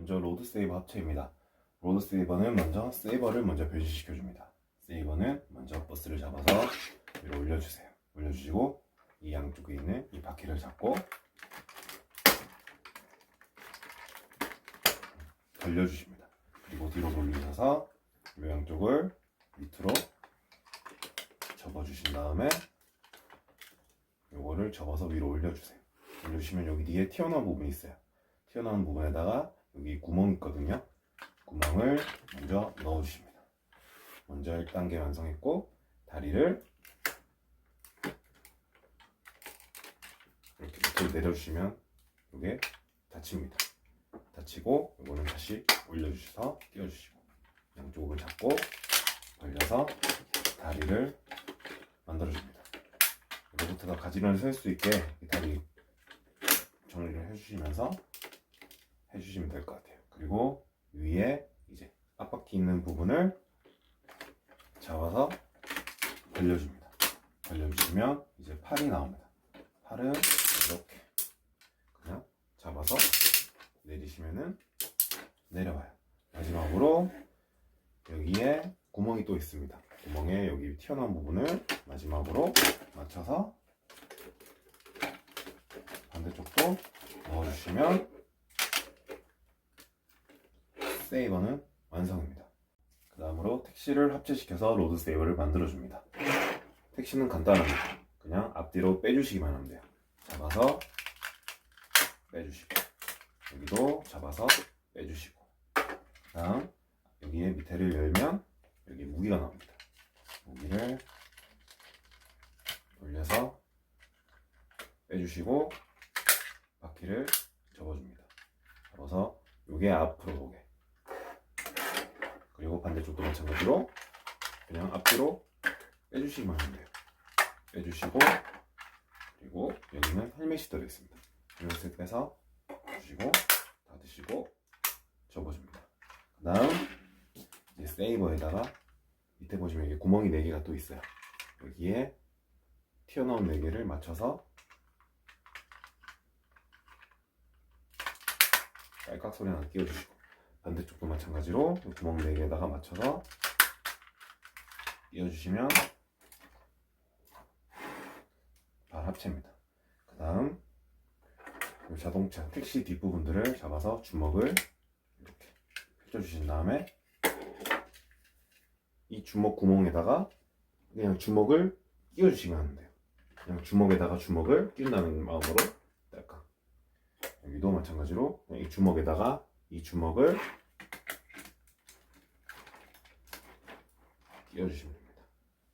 먼저 로드 세이버 합체입니다. 로드 세이버는 먼저 세이버를 먼저 변신시켜 줍니다. 세이버는 먼저 버스를 잡아서 위로 올려주세요. 올려주시고 이 양쪽에 있는 이 바퀴를 잡고 돌려주십니다. 그리고 뒤로 돌리셔서 이 양쪽을 밑으로 접어주신 다음에 요거를 접어서 위로 올려주세요. 올려주시면 여기 뒤에 튀어나온 부분이 있어요. 튀어나온 부분에다가 여기 구멍 있거든요. 구멍을 먼저 넣어주십니다. 먼저 1단계 완성했고 다리를 이렇게 밑으로 내려주시면 이게 닫힙니다. 닫히고 이거는 다시 올려주셔서 띄워주시고 양쪽을 잡고 벌려서 다리를 만들어줍니다. 로봇가 가지런히 설 수 있게 이 다리 정리를 해주시면서 해주시면 될 것 같아요. 그리고 위에 이제 앞바퀴 있는 부분을 잡아서 벌려줍니다. 벌려주시면 이제 팔이 나옵니다. 팔은 이렇게 그냥 잡아서 내리시면은 내려와요. 마지막으로 여기에 구멍이 또 있습니다. 구멍에 여기 튀어나온 부분을 마지막으로 맞춰서 반대쪽도 넣어주시면 세이버는 완성입니다. 그 다음으로 택시를 합체시켜서 로드 세이버를 만들어줍니다. 택시는 간단합니다. 그냥 앞뒤로 빼주시기만 하면 돼요. 잡아서 빼주시고 여기도 잡아서 빼주시고 다음 여기에 밑에를 열면 여기 무기가 나옵니다. 무기를 올려서 빼주시고 바퀴를 접어줍니다. 접어서 요게 앞으로 오게 그리고 반대쪽도 마찬가지로 그냥 앞뒤로 빼주시기만 하면 돼요. 빼주시고 그리고 여기는 헬멧이 들어있습니다. 헬멧을 빼서 주시고 닫으시고 접어줍니다. 그 다음 이제 세이버에다가 밑에 보시면 이게 구멍이 4개가 또 있어요. 여기에 튀어나온 4개를 맞춰서 깔깍 소리 하나 끼워주시고 반대쪽도 마찬가지로 이 구멍 4개에다가 맞춰서 끼워주시면 발 합체입니다. 그 다음 이 자동차 택시 뒷부분들을 잡아서 주먹을 이렇게 펼쳐주신 다음에 이 주먹 구멍에다가 그냥 주먹을 끼워주시면 돼요. 그냥 주먹에다가 주먹을 끼운다는 마음으로 약간 여기도 마찬가지로 이 주먹에다가 이 주먹을 끼워주시면 됩니다.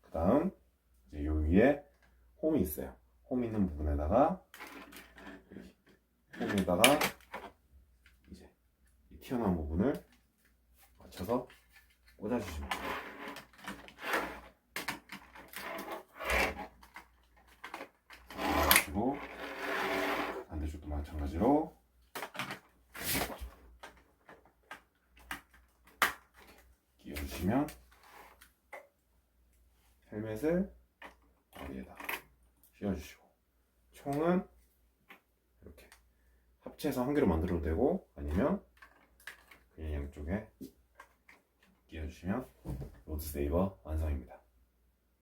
그 다음 이제 요 위에 홈이 있어요. 홈 있는 부분에다가 홈에다가 이제 이 튀어나온 부분을 맞춰서 꽂아주시면 돼요. 그리고 반대쪽도 마찬가지로 끼워 주시면 헬멧을 여기에다 씌워주시고 총은 이렇게 합체해서 한 개로 만들어도 되고 아니면 그냥 양쪽에 끼워주시면 로드 세이버 완성입니다.